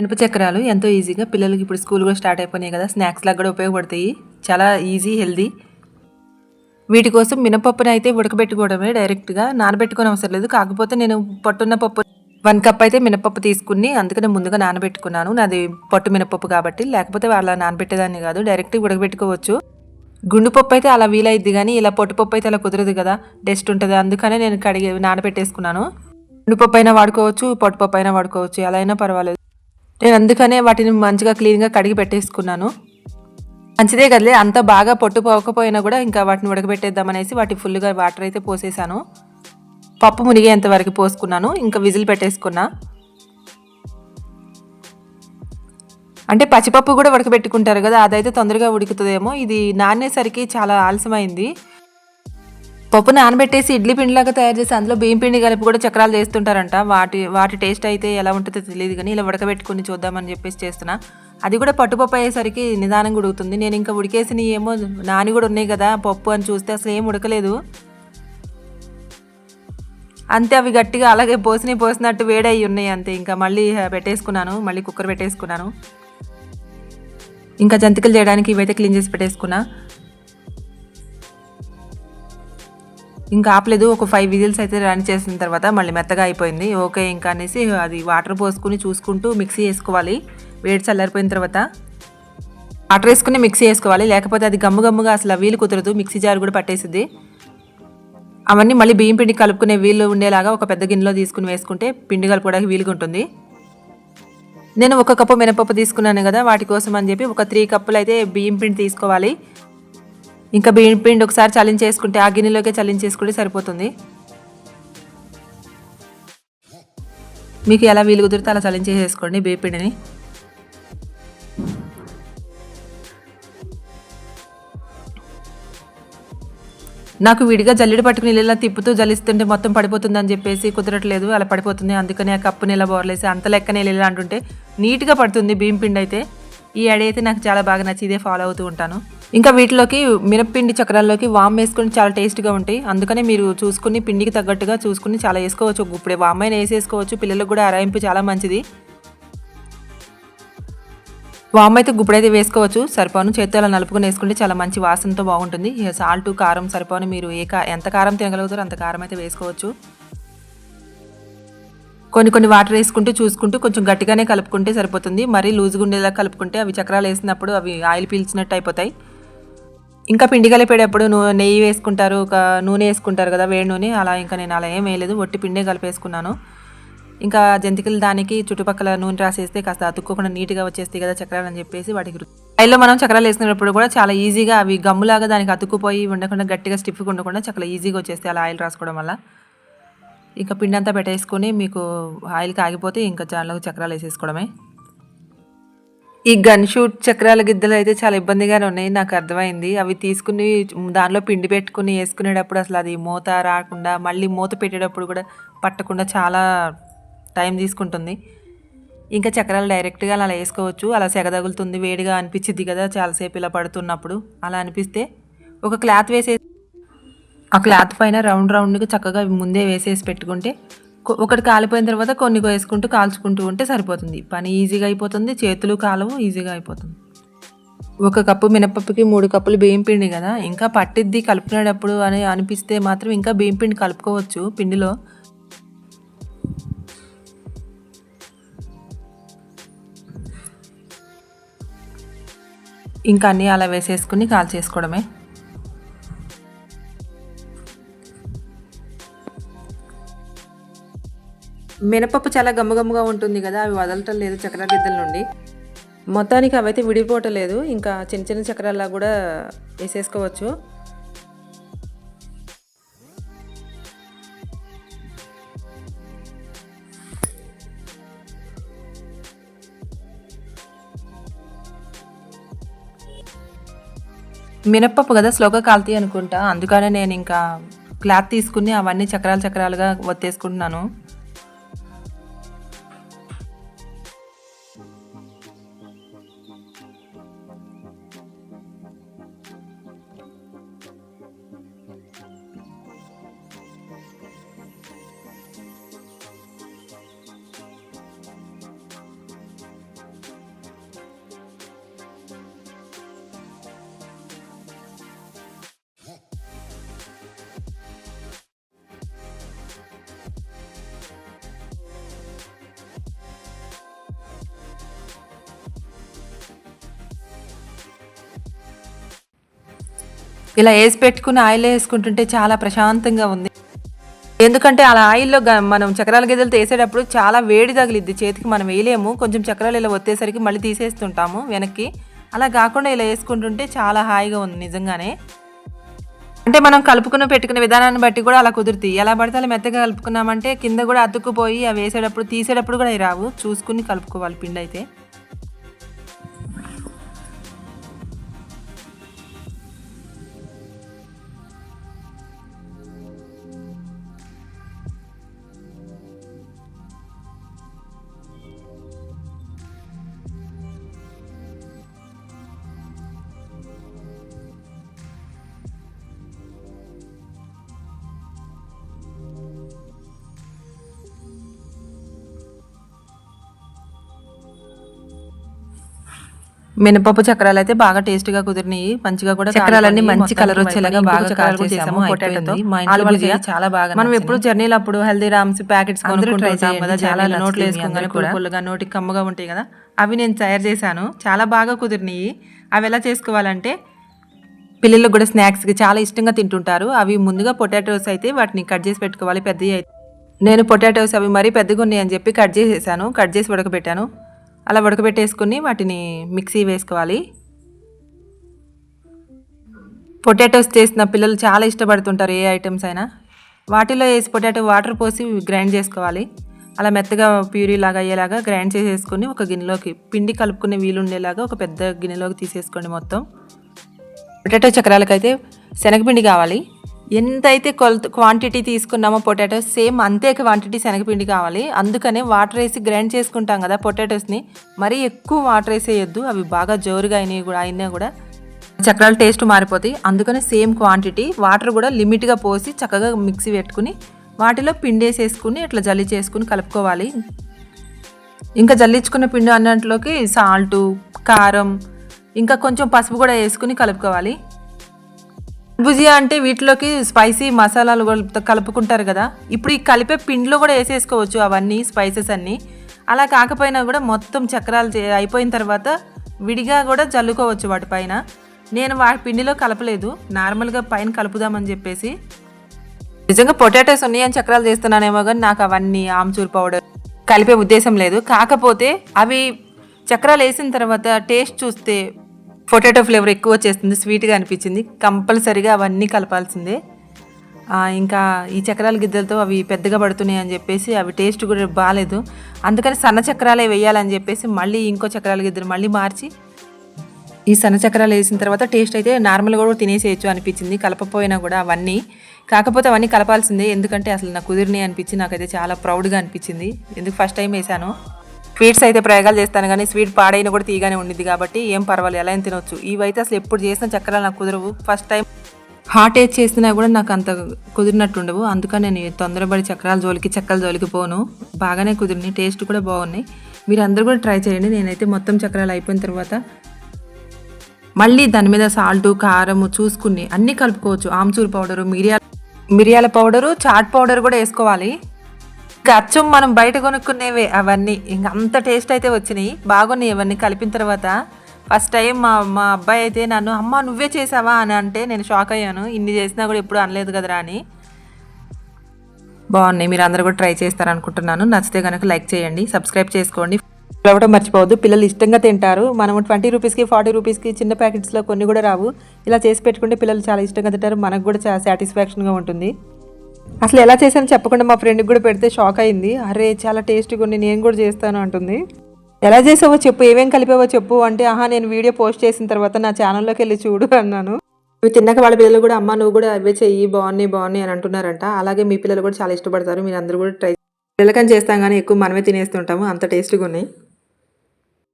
ఇనుప చక్రాలు ఎంతో ఈజీగా పిల్లలకి ఇప్పుడు స్కూల్ కూడా స్టార్ట్ అయిపోయినాయి కదా స్నాక్స్ లాగా కూడా ఉపయోగపడతాయి. చాలా ఈజీ హెల్దీ. వీటి కోసం మినపప్పుని అయితే ఉడకబెట్టుకోవడమే డైరెక్ట్గా నానబెట్టుకోని అవసరం లేదు. కాకపోతే నేను పట్టున్న పప్పు వన్ కప్ అయితే మినపప్పు తీసుకుని అందుకనే ముందుగా నానబెట్టుకున్నాను. నాది పట్టు మినపప్పు కాబట్టి. లేకపోతే అలా నానబెట్టేదాన్ని కాదు. డైరెక్ట్గా ఉడకబెట్టుకోవచ్చు. గుండు పప్పు అయితే అలా వీలైద్ది కానీ ఇలా పొట్టుపప్పు అయితే అలా కుదరదు కదా. డస్ట్ ఉంటుంది. అందుకనే నేను కడిగి నానబెట్టేసుకున్నాను. గుండు పప్పు అయినా వాడుకోవచ్చు పొట్టుపప్పు అయినా వాడుకోవచ్చు. ఎలా అయినా పర్వాలేదు. నేను అందుకనే వాటిని మంచిగా క్లీన్గా కడిగి పెట్టేసుకున్నాను. మంచిదే కదలే అంత బాగా పొట్టు పోకపోయినా కూడా ఇంకా వాటిని ఉడకబెట్టేద్దామనేసి వాటి ఫుల్గా వాటర్ అయితే పోసేసాను. పప్పు మునిగేంత వరకు పోసుకున్నాను ఇంకా విజిల్ పెట్టేసుకున్నా. అంటే పచ్చిపప్పు కూడా ఉడకబెట్టుకుంటారు కదా అదైతే తొందరగా ఉడుకుతుందేమో. ఇది నానేసరికి చాలా ఆలస్యమైంది. పప్పు నానబెట్టేసి ఇడ్లీ పిండిలాగా తయారు చేసి అందులో బియ్యం పిండి కలిపి కూడా చక్రాలు చేస్తుంటారంట. వాటి వాటి టేస్ట్ అయితే ఎలా ఉంటుందో తెలియదు కానీ ఇలా ఉడకబెట్టుకుని చూద్దామని చెప్పేసి చేస్తున్నా. అది కూడా పట్టుపప్పు అయ్యేసరికి నిదానంగా ఉడుకుతుంది. నేను ఇంకా ఉడికేసిన ఏమో నాని కూడా ఉన్నాయి కదా పప్పు అని చూస్తే అసలు ఏం ఉడకలేదు. అంతే అవి గట్టిగా అలాగే పోసినవి పోసినట్టు వేడయి ఉన్నాయి అంతే. ఇంకా మళ్ళీ పెట్టేసుకున్నాను మళ్ళీ కుక్కర్ పెట్టేసుకున్నాను. ఇంకా జంతికలు చేయడానికి ఇవైతే క్లీన్ చేసి పెట్టేసుకున్నా. ఇంకా ఆపలేదు. ఒక ఫైవ్ విజిల్స్ అయితే రన్ చేసిన తర్వాత మళ్ళీ మెత్తగా అయిపోయింది. ఓకే ఇంకా అనేసి అది వాటర్ పోసుకుని చూసుకుంటూ మిక్సీ వేసుకోవాలి వేడి చల్లారిపోయిన తర్వాత వాటర్ వేసుకుని మిక్సీ వేసుకోవాలి లేకపోతే అది గమ్ము గమ్ముగా అసలు వీలు కుదరదు. మిక్సీ జార్ కూడా పట్టేసింది అవన్నీ మళ్ళీ బియ్యం పిండి కలుపుకునే వీలు ఉండేలాగా ఒక పెద్ద గిన్నెలో తీసుకుని వేసుకుంటే పిండి కలుపుకోవడానికి వీలుగా ఉంటుంది నేను ఒక కప్పు మినపప్పు తీసుకున్నాను కదా వాటి కోసం అని చెప్పి ఒక త్రీ కప్పులు అయితే బియ్యం పిండి తీసుకోవాలి. ఇంకా బియ్యం పిండి ఒకసారి చల్లించేసుకుంటే ఆ గిన్నెలోకే చేసుకుంటే సరిపోతుంది. మీకు ఎలా వీలు కుదిరితే అలా చల్లించేసేసుకోండి బియ్యం పిండిని. నాకు విడిగా జల్లెడ పట్టుకుని ఇలా తిప్పుతూ జలిస్తుంటే మొత్తం పడిపోతుంది అని చెప్పేసి కుదరట్లేదు అలా పడిపోతుంది. అందుకని ఆ కప్పుని ఇలా బోర్లేసి అంత లెక్కనే ఇలా అంటుంటే నీట్గా పడుతుంది బియ్యం పిండి అయితే. ఈ అడి అయితే నాకు చాలా బాగా నచ్చి ఇదే ఫాలో అవుతూ ఉంటాను. ఇంకా వీటిలోకి మినప్పిండి చక్రాల్లోకి వామ్ వేసుకుని చాలా టేస్ట్గా ఉంటాయి. అందుకనే మీరు చూసుకుని పిండికి తగ్గట్టుగా చూసుకుని చాలా వేసుకోవచ్చు. ఇప్పుడే వామ్ వేసేసుకోవచ్చు. పిల్లలకు కూడా అరాయింపు చాలా మంచిది. వామ్ అయితే గుప్పుడైతే వేసుకోవచ్చు. సరిపోను చేతితో అలా నలుపుకొని వేసుకుంటే చాలా మంచి వాసనతో బాగుంటుంది. సాల్ట్ కారం సరిపోను. మీరు ఏ కా ఎంత కారం తినగలుగుతారో అంత కారం అయితే వేసుకోవచ్చు. కొన్ని కొన్ని వాటర్ వేసుకుంటూ చూసుకుంటూ కొంచెం గట్టిగానే కలుపుకుంటే సరిపోతుంది. మరీ లూజ్గా ఉండేలా కలుపుకుంటే అవి చక్రాలు వేసినప్పుడు అవి ఆయిల్ పీల్చినట్టు అయిపోతాయి. ఇంకా పిండి కలిపేటప్పుడు నూ నెయ్యి వేసుకుంటారు ఒక నూనె వేసుకుంటారు కదా వేడి నూనె. అలా ఇంకా నేను అలా ఏం వేయలేదు. ఒట్టి పిండే కలిపేసుకున్నాను. ఇంకా జంతికలు దానికి చుట్టుపక్కల నూనె రాసేస్తే కాస్త అతుక్కోకుండా నీట్గా వచ్చేస్తాయి కదా చక్రాలు అని చెప్పేసి వాటికి రైల్లో మనం చక్రాలు వేసుకునేటప్పుడు కూడా చాలా ఈజీగా అవి గమ్ములాగా దానికి అతుక్కుపోయి ఉండకుండా గట్టిగా స్టిఫ్గా ఉండకుండా చాలా ఈజీగా వచ్చేస్తాయి అలా ఆయిల్ రాసుకోవడం వల్ల. ఇంకా పిండి అంతా పెట్టేసుకొని మీకు ఆయిల్ కాగిపోతే ఇంకా దానిలో చక్రాలు వేసేసుకోవడమే. ఈ గన్ షూట్ చక్రాల గిద్దలు అయితే చాలా ఇబ్బందిగానే ఉన్నాయి నాకు అర్థమైంది. అవి తీసుకుని దానిలో పిండి పెట్టుకుని వేసుకునేటప్పుడు అసలు అది మూత రాకుండా మళ్ళీ మూత పెట్టేటప్పుడు కూడా పట్టకుండా చాలా టైం తీసుకుంటుంది. ఇంకా చక్రాలు డైరెక్ట్గా అలా వేసుకోవచ్చు. అలా సెగ తగులుతుంది వేడిగా అనిపించింది కదా చాలాసేపు ఇలా పడుతున్నప్పుడు. అలా అనిపిస్తే ఒక క్లాత్ వేసే ఆ క్లాత్ పైన రౌండ్ రౌండ్గా చక్కగా ముందే వేసేసి పెట్టుకుంటే ఒకటి కాలిపోయిన తర్వాత కొన్ని వేసుకుంటూ కాల్చుకుంటూ ఉంటే సరిపోతుంది. పని ఈజీగా అయిపోతుంది చేతులు కాలవు ఈజీగా అయిపోతుంది. ఒక కప్పు మినపప్పుకి మూడు కప్పులు బియ్యం పిండి కదా ఇంకా పట్టిద్ది కలుపుకునేటప్పుడు అని అనిపిస్తే మాత్రం ఇంకా బియ్యం పిండి కలుపుకోవచ్చు పిండిలో. ఇంకా అన్నీ అలా వేసేసుకుని కాల్చేసుకోవడమే. మినపప్పు చాలా గమ్మగమ్మగా ఉంటుంది కదా అవి వదలటం లేదు చక్రాల గిద్దల నుండి. మొత్తానికి అవైతే విడిపోవటం లేదు ఇంకా చిన్న చిన్న చక్రాల్లా కూడా వేసేసుకోవచ్చు. మినప్పప్పు కదా స్లోగా కాలుతాయి అనుకుంటా అందుకనే నేను ఇంకా క్లాత్ తీసుకుని అవన్నీ చక్రాలు చక్రాలుగా వత్తేసుకుంటున్నాను ఇలా వేసి పెట్టుకుని ఆయిల్ వేసుకుంటుంటే చాలా ప్రశాంతంగా ఉంది. ఎందుకంటే అలా ఆయిల్లో మనం చక్రాల గిద్దలతో వేసేటప్పుడు చాలా వేడి తగిలిద్ది. చేతికి మనం వేయలేము. కొంచెం చక్రాలు ఇలా వచ్చేసరికి మళ్ళీ తీసేస్తుంటాము వెనక్కి. అలా కాకుండా ఇలా వేసుకుంటుంటే చాలా హాయిగా ఉంది నిజంగానే. అంటే మనం కలుపుకుని పెట్టుకునే విధానాన్ని బట్టి కూడా అలా కుదురుతాయి. ఎలా పడితే అలా మెత్తగా కలుపుకున్నామంటే కింద కూడా అతుక్కుపోయి అవి వేసేటప్పుడు తీసేటప్పుడు కూడా అవి రావు. చూసుకుని కలుపుకోవాలి పిండి అయితే. మినపప్పు చక్రాలు అయితే బాగా టేస్ట్గా కుదిరినాయి. మంచిగా కూడా చక్రాలన్నీ. మంచి కలర్ వచ్చేలాగా బాగా కాల్చేసాము, చేసాము పొటాటోతో. చాలా బాగా మనం. ఎప్పుడు జర్నీలు అప్పుడు ప్యాకెట్స్ కొనుక్కుంటూ ఉంటాం చేయండి, కదా చాలా నోట్లు వేసుకోగానే కూడా. పుల్లగా నోటికి కమ్మగా ఉంటాయి కదా అవి నేను తయారు చేశాను. చాలా బాగా కుదిరినాయి. అవి ఎలా చేసుకోవాలంటే పిల్లలకు కూడా స్నాక్స్కి చాలా ఇష్టంగా తింటుంటారు. అవి ముందుగా పొటాటోస్ అయితే వాటిని కట్ చేసి పెట్టుకోవాలి పెద్దవి అయితే. నేను పొటాటోస్ అవి మరీ పెద్దగా ఉన్నాయి అని చెప్పి కట్ చేసేసాను కట్ చేసి ఉడకబెట్టాను. అలా ఉడకబెట్టేసుకుని వాటిని మిక్సీ వేసుకోవాలి. పొటాటోస్ చేసిన పిల్లలు చాలా ఇష్టపడుతుంటారు ఏ ఐటమ్స్ అయినా. వాటిలో వేసి పొటాటో వాటర్ పోసి గ్రైండ్ చేసుకోవాలి. అలా మెత్తగా ప్యూరీ లాగా అయ్యేలాగా గ్రైండ్ చేసేసుకొని ఒక గిన్నెలోకి పిండి కలుపుకునే వీలు ఉండేలాగా ఒక పెద్ద గిన్నెలోకి తీసేసుకోండి మొత్తం. పొటాటో చక్రాలకైతే శనగపిండి కావాలి. ఎంతైతే కొలత క్వాంటిటీ తీసుకున్నామో పొటాటోస్ సేమ్ అంతే క్వాంటిటీ శనగపిండి కావాలి. అందుకనే వాటర్ వేసి గ్రైండ్ చేసుకుంటాం కదా పొటాటోస్ని మరీ ఎక్కువ వాటర్ వేసేయొద్దు. అవి బాగా జోరుగా అయినవి కూడా అయినా కూడా చక్రాల టేస్ట్ మారిపోతాయి. అందుకని సేమ్ క్వాంటిటీ వాటర్ కూడా లిమిట్గా పోసి చక్కగా మిక్సీ పెట్టుకుని వాటిలో పిండి వేసేసుకుని ఇట్లా జల్లి చేసుకుని కలుపుకోవాలి. ఇంకా జల్లించుకున్న పిండి అన్నట్లోకి సాల్టు కారం ఇంకా కొంచెం పసుపు కూడా వేసుకుని కలుపుకోవాలి. భుజియా అంటే వీటిలోకి స్పైసీ మసాలాలు కూడా కలుపుకుంటారు కదా. ఇప్పుడు ఈ కలిపే పిండిలో కూడా వేసేసుకోవచ్చు అవన్నీ స్పైసెస్ అన్నీ. అలా కాకపోయినా కూడా మొత్తం చక్రాలు అయిపోయిన తర్వాత విడిగా కూడా జల్లుకోవచ్చు వాటిపైన. నేను వాటి పిండిలో కలపలేదు. నార్మల్గా పైన కలుపుదామని చెప్పేసి. నిజంగా పొటాటోస్ ఉన్నాయని చక్రాలు చేస్తున్నానేమో కానీ నాకు అవన్నీ ఆమ్చూర్ పౌడర్ కలిపే ఉద్దేశం లేదు. కాకపోతే అవి చక్రాలు వేసిన తర్వాత టేస్ట్ చూస్తే పొటాటో ఫ్లేవర్ ఎక్కువ వచ్చేస్తుంది స్వీట్గా అనిపించింది. కంపల్సరీగా అవన్నీ కలపాల్సిందే. ఇంకా ఈ చక్రాల గిద్దలతో అవి పెద్దగా పడుతున్నాయి అని చెప్పేసి అవి టేస్ట్ కూడా బాగాలేదు అందుకని సన్న చక్రాలే వేయాలని చెప్పేసి మళ్ళీ ఇంకో చక్రాల గిద్దలు మళ్ళీ మార్చి ఈ సన్న చక్రాలు వేసిన తర్వాత టేస్ట్ అయితే నార్మల్గా కూడా తినేసేయచ్చు అనిపించింది కలపపోయినా కూడా అవన్నీ. కాకపోతే అవన్నీ కలపాల్సిందే ఎందుకంటే అసలు నాకు కుదిరినాయి అనిపించి నాకైతే చాలా ప్రౌడ్గా అనిపించింది. ఎందుకు ఫస్ట్ టైం వేసాను. స్వీట్స్ అయితే ప్రయోగాలు చేస్తాను కానీ స్వీట్ పాడైన కూడా తీగానే ఉండిద్ది కాబట్టి ఏం పర్వాలేదు ఎలా తినొచ్చు. ఇవైతే అసలు ఎప్పుడు చేసిన చక్రాలు నాకు కుదరవు. ఫస్ట్ టైం హాట్ ఏజ్ చేసినా కూడా నాకు అంత కుదిరినట్టు ఉండవు. అందుకని నేను తొందరపడి చక్రాల జోలికి చెక్కల జోలికి పోను. బాగానే కుదిరినాయి టేస్ట్ కూడా బాగున్నాయి. మీరు అందరూ కూడా ట్రై చేయండి. నేనైతే మొత్తం చక్రాలు అయిపోయిన తర్వాత మళ్ళీ దాని మీద సాల్టు కారము చూసుకుని అన్నీ కలుపుకోవచ్చు. ఆమ్చూర్ పౌడరు మిరియాల మిరియాల పౌడరు చాట్ పౌడర్ కూడా వేసుకోవాలి. ఇంకా అచ్చం మనం బయట కొనుక్కునేవే అవన్నీ. ఇంకా అంత టేస్ట్ అయితే వచ్చినాయి. బాగున్నాయి ఇవన్నీ కలిపిన తర్వాత. ఫస్ట్ టైం మా మా అబ్బాయి అయితే నన్ను అమ్మ నువ్వే చేసావా? అని అంటే నేను షాక్ అయ్యాను. ఇన్ని చేసినా కూడా ఎప్పుడు అనలేదు కదరా అని. బాగున్నాయి. మీరు అందరూ కూడా ట్రై చేస్తారనుకుంటున్నాను. నచ్చితే కనుక లైక్ చేయండి సబ్స్క్రైబ్ చేసుకోండి. అవ్వడం మర్చిపోవద్దు. పిల్లలు ఇష్టంగా తింటారు. మనం ట్వంటీ రూపీస్కి ఫార్టీ రూపీస్కి చిన్న ప్యాకెట్స్లో కొన్ని కూడా రావు. ఇలా చేసి పెట్టుకుంటే పిల్లలు చాలా ఇష్టంగా తింటారు. మనకు కూడా చాలా సాటిస్ఫాక్షన్గా ఉంటుంది. అసలు ఎలా చేశాను చెప్పకుండా మా ఫ్రెండ్కి కూడా పెడితే షాక్ అయింది. అరే చాలా టేస్ట్గా ఉంది నేను కూడా చేస్తాను అంటుంది. ఎలా చేసావో చెప్పు ఏమేం కలిపావో చెప్పు అంటే ఆహా నేను వీడియో పోస్ట్ చేసిన తర్వాత నా ఛానల్లోకి వెళ్ళి చూడు అన్నాను. ఇవి తిన్నాక వాళ్ళ పిల్లలు కూడా అమ్మ నువ్వు కూడా అవే చెయ్యి బాగున్నాయి బాగున్నాయి అని అంటున్నారంట. అలాగే మీ పిల్లలు కూడా చాలా ఇష్టపడతారు. మీరు అందరూ కూడా ట్రై పిల్లలకని చేస్తాం కానీ ఎక్కువ మనమే తినేస్తుంటాము. అంత టేస్ట్గా ఉన్నాయి.